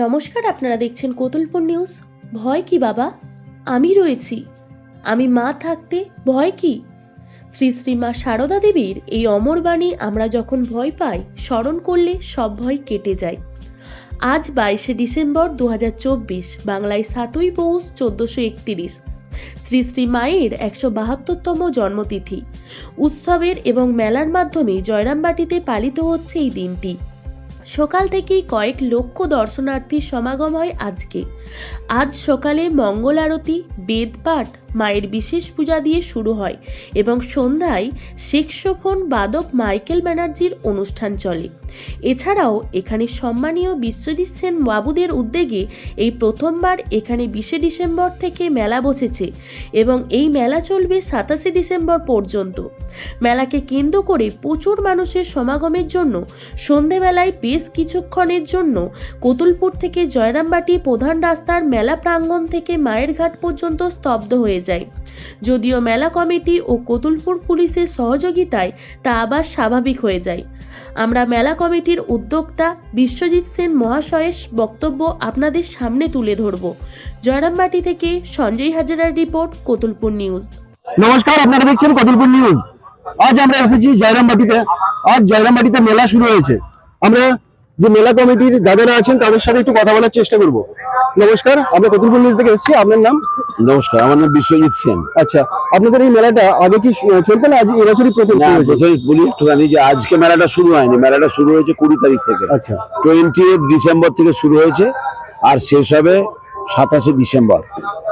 নমস্কার, আপনারা দেখছেন কোতুলপুর নিউজ। ভয় কি বাবা? আমি রয়েছি। আমি মা থাকতে ভয় কি? শ্রী শ্রী মা সারদা দেবীর এই অমর বাণী আমরা যখন ভয় পাই, স্মরণ করলে সব ভয় কেটে যায়। আজ বাইশে ডিসেম্বর দু হাজার চব্বিশ, বাংলায় সাতই পৌষ চোদ্দশো একতিরিশ। শ্রী শ্রী মায়ের একশো বাহাত্তরতম জন্মতিথি। উৎসবের এবং মেলার মাধ্যমে জয়রামবাটিতে পালিত হচ্ছে এই দিনটি। সকাল থেকেই কয়েক লক্ষ দর্শনার্থীর সমাগম হয় আজকে। আজ সকালে মঙ্গল আরতি বেদপাঠ মায়ের বিশেষ পূজা দিয়ে শুরু হয় এবং সন্ধ্যায় সেক্সোফোন বাদক মাইকেল ব্যানার্জির অনুষ্ঠান চলে। এছাড়াও এখানে সম্মানীয় বিশ্বজিৎ সেন বাবুদের উদ্যোগে এই প্রথমবার এখানে বিশে ডিসেম্বর থেকে মেলা বসেছে এবং এই মেলা চলবে সাতাশে ডিসেম্বর পর্যন্ত। মেলাকে কেন্দ্র করে প্রচুর মানুষের সমাগমের জন্য, সন্ধেবেলায় বেশ কিছুক্ষণের জন্য কতুলপুর থেকে জয়রামবাটি প্রধান রাস্তার মেলা প্রাঙ্গণ থেকে মায়ের ঘাট পর্যন্ত স্তব্ধ হয়ে যায় যদিও মেলা কমিটি ও কতুলপুর পুলিশের সহযোগিতায় তা আবার স্বাভাবিক হয়ে যায়। আমরা মেলা কমিটির উদ্যোক্তা বিশ্বজিৎ সেন মহাশয়ের বক্তব্য আপনাদের সামনে তুলে ধরব। জয়রামবাটি থেকে সঞ্জয় হাজারার রিপোর্ট, কতুলপুর নিউজ। নমস্কার, আপনারা দেখছেন কতুলপুর নিউজ। আজ আমরা এসেছি জয়রামবাটিতে। আজ জয়রামবাটিতে মেলা শুরু হয়েছে। আমরা যে মেলা কমিটির দাদারা আছেন, তাদের সাথে একটু কথা বলার চেষ্টা করব। নমস্কার আমরা কতুলপুর নিউজ থেকে এসেছি? আপনার নাম? নমস্কার আমার নাম বিশ্বজিৎ সেন। আচ্ছা আপনাদের এই মেলাটা আগে কি চলতো না? আজ এবছরই প্রথমে বলি একটুখানি যে আজকে মেলাটা শুরু হয়নি। মেলাটা শুরু হয়েছে কুড়ি তারিখ থেকে। আচ্ছা। টোয়েন্টি ডিসেম্বর থেকে শুরু হয়েছে আর শেষ হবে সাতাশে ডিসেম্বর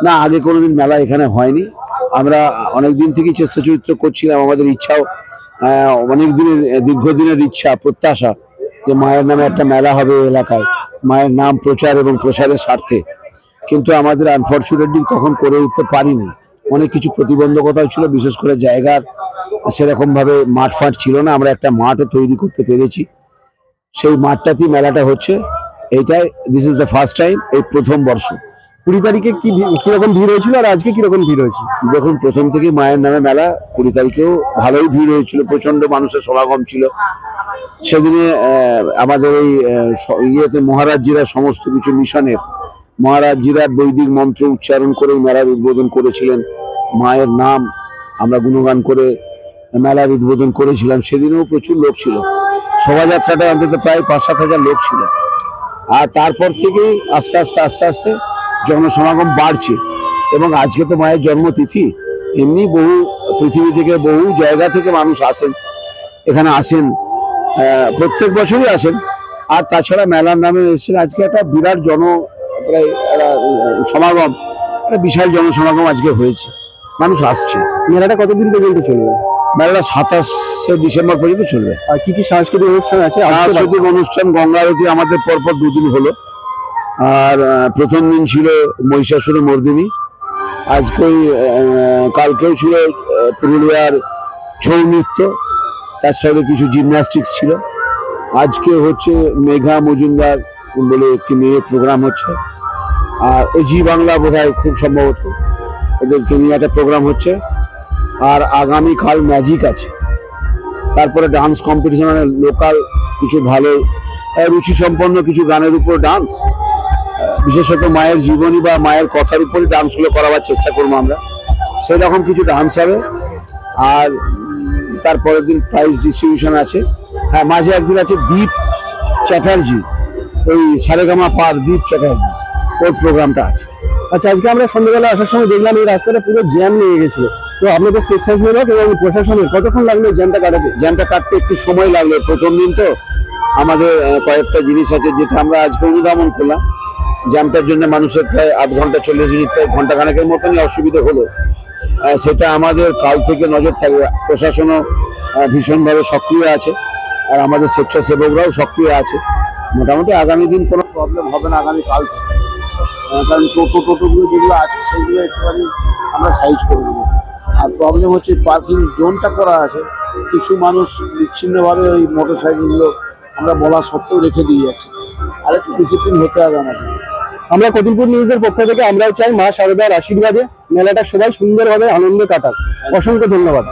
না আগে কোনোদিন মেলা এখানে হয়নি। আমরা অনেক দিন থেকেই চেষ্টা চরিত্র করছিলাম। আমাদের ইচ্ছাও অনেক দিনের দীর্ঘদিনের ইচ্ছা প্রত্যাশা যে মায়ের নামে একটা মেলা হবে এলাকায়। মায়ের নাম, প্রচার এবং প্রসারের স্বার্থে। কিন্তু আমাদের আনফর্চুনেটলি তখন করে উঠতে পারিনি। অনেক কিছু প্রতিবন্ধকতাও ছিল, বিশেষ করে জায়গার সেরকমভাবে মাঠ ফাট ছিল না। আমরা একটা মাঠও তৈরি করতে পেরেছি। সেই মাঠটাতেই মেলাটা হচ্ছে। এইটাই this is the first time এই প্রথম বর্ষ। কুড়ি তারিখে কি কীরকম ভিড় হয়েছিল আর আজকে কীরকম ভিড় হয়েছে? দেখুন, প্রথম থেকে মায়ের নামে মেলা, কুড়ি তারিখেও ভালোই ভিড় হয়েছিল। প্রচণ্ড মানুষের সমাগম ছিল। সেদিনে আমাদের আহ, ইয়েতে মহারাজজিরা সমস্ত কিছু মিশনের মহারাজজিরা বৈদিক মন্ত্র উচ্চারণ করে মেলার উদ্বোধন করেছিলেন। মায়ের নাম আমরা গুণগান করে মেলার উদ্বোধন করেছিলাম। সেদিনেও প্রচুর লোক ছিল। শোভাযাত্রাটা অন্তত প্রায় পাঁচ সাত হাজার লোক ছিল। আর তারপর থেকেই আস্তে আস্তে আস্তে আস্তে জনসমাগম বাড়ছে। এবং আজকে তো মায়ের জন্মতিথি। এমনি বহু পৃথিবী থেকে বহু জায়গা থেকে মানুষ আসেন। এখানে আসেন প্রত্যেক বছরই আসেন। আর তাছাড়া মেলার নামে এসেছেন আজকে একটা বিরাট জন প্রায় সমাগম একটা বিশাল জনসমাগম আজকে হয়েছে। মানুষ আসছে। মেলাটা কতদিন পর্যন্ত চলবে? মেলাটা সাতাশে ডিসেম্বর পর্যন্ত চলবে। আর কি কি সাংস্কৃতিক অনুষ্ঠান আছে? সাংস্কৃতিক অনুষ্ঠান গঙ্গা আরতি আমাদের পরপর দুদিন হলো। আর প্রথম দিন ছিল মহিষাসুর মর্দিনী। আজকে কালকেও ছিল পুরুলিয়ার ছৌ নৃত্য। তার সাথে কিছু জিমন্যাস্টিক্স ছিল। আজকে হচ্ছে মেঘা মজুমদার বলে একটি মেয়ের প্রোগ্রাম হচ্ছে। আর ওই জি বাংলা বোধহয় খুব সম্ভবত ওদেরকে নিয়ে একটা প্রোগ্রাম হচ্ছে। আর আগামীকাল ম্যাজিক আছে। তারপরে ডান্স কম্পিটিশন লোকাল কিছু ভালো রুচি সম্পন্ন কিছু গানের উপর ডান্স বিশেষত মায়ের জীবনী বা মায়ের কথার উপরই ডান্সগুলো করাবার চেষ্টা করব আমরা। সেই রকম কিছু ডান্স হবে। আর তারপরের দিন প্রাইজ ডিস্ট্রিবিউশন আছে। হ্যাঁ মাঝে একদিন আছে দীপ চ্যাটার্জি। ওই সারেগামা পার দীপ চ্যাটার্জি। ওর প্রোগ্রামটা আছে। আচ্ছা আজকে আমরা সন্ধ্যাবেলা আসার সময় দেখলাম এই রাস্তাটা পুরো জ্যাম লেগে গেছিল। তো আপনাদের স্বেচ্ছাসেবক এবং প্রশাসনের কতক্ষণ লাগল জ্যামটা কাটাতে? জ্যামটা কাটতে একটু সময় লাগল। প্রথম দিন তো আমাদের কয়েকটা জিনিস আছে যেটা আমরা আজকে অনুধাবন করলাম। জ্যামটার জন্য মানুষের প্রায় আধ ঘণ্টা, চল্লিশ মিনিট, প্রায় ঘণ্টা খানেকের মতনই অসুবিধা হলো। সেটা আমাদের কাল থেকে নজর থাকবে। প্রশাসনও ভীষণভাবে সক্রিয় আছে আর আমাদের স্বেচ্ছাসেবকরাও সক্রিয় আছে। মোটামুটি আগামী দিন কোনো প্রবলেম হবে না আগামী কাল থেকে। কারণ টোটো টোটোগুলো যেগুলো আছে সেইগুলো একটুখানি আমরা সাইজ করে দেবো আর প্রবলেম হচ্ছে পার্কিং জোনটা করা আছে। কিছু মানুষ বিচ্ছিন্নভাবে ওই মোটর সাইকেলগুলো আমরা বলা সত্ত্বেও রেখে দিয়ে যাচ্ছি। আর একটু ডিসিপ্লিন হতে হবে আমাদের। আমরা কতুলপুর নিউজের পক্ষ থেকে আমরাও চাই মা শারদার আশীর্বাদে মেলাটা সবাই সুন্দরভাবে আনন্দ কাটাক। অসংখ্য ধন্যবাদ।